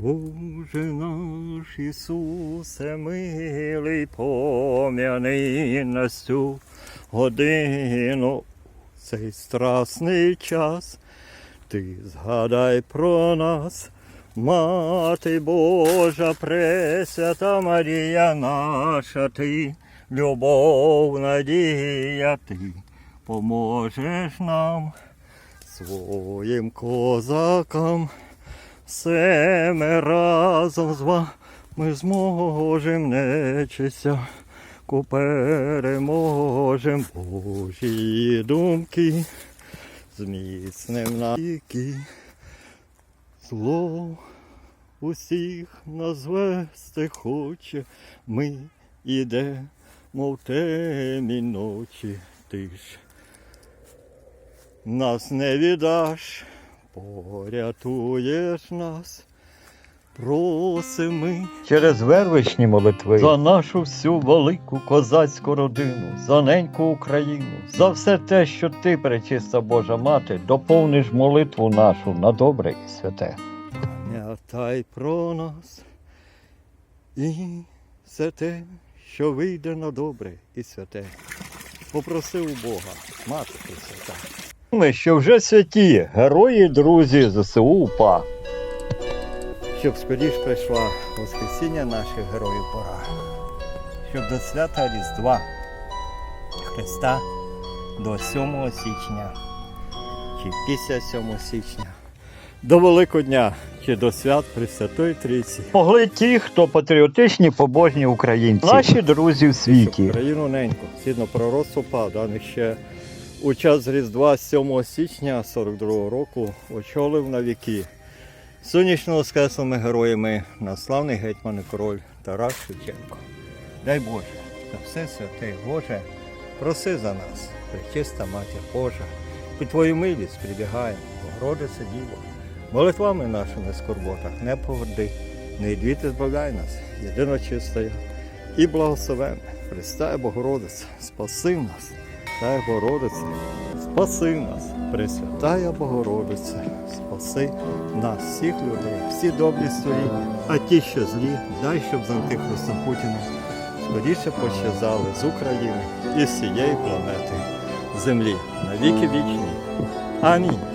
Боже наш Ісусе, милий, пом'яни нас цю годину, цей страсний час. Ти згадай про нас, Мати Божа, Пресвята Марія наша, ти, любов, надія, ти поможеш нам, своїм козакам. Все ми разом з вами зможем нечися, ку переможем Божі думки, зміцним навіки. Зло усіх назвести хоче, ми ідемо в темі ночі, ти ж нас не віддаш, порятуєш нас. Просимо через вервичні молитви за нашу всю велику козацьку родину, за неньку Україну, за все те, що ти, пречиста Божа Мати, доповниш молитву нашу на добре і святе. Пам'ятай про нас і все те, що вийде на добре і святе. Попроси у Бога, Мати Пресвята. Ми, що вже святі, герої, друзі ЗСУ УПА. Щоб скоріш прийшла Воскресіння наших героїв пора. Щоб до свята Різдва Христа до 7 січня чи після 7 січня. До Великодня чи до свят Пресвятої Трійці. Могли ті, хто патріотичні, побожні українці. Наші друзі в світі. Україну неньку, згідно пророцтва даних ще у час Різдва 7 січня 42 року очолив на віки. Сонячно воскреслими героями на славний гетьман і король Тарас Шевченко. Дай Боже, на все святе Боже, проси за нас, пречиста Матір Божа, під Твою милість прибігаємо, Богородице Діво, молитвами нашими скорботах не погоди, не йдвіти збавляй нас, єдино чистая, і благословен, Христа і Богородице, спаси нас, та Богородице, спаси нас, Пресвятая Богородице, спаси нас, всіх людей, всі добрі свої, а ті, що злі, дай, щоб з антихристом Путіна скоріше пощазали з України і з цієї планети Землі на віки вічні. Амінь.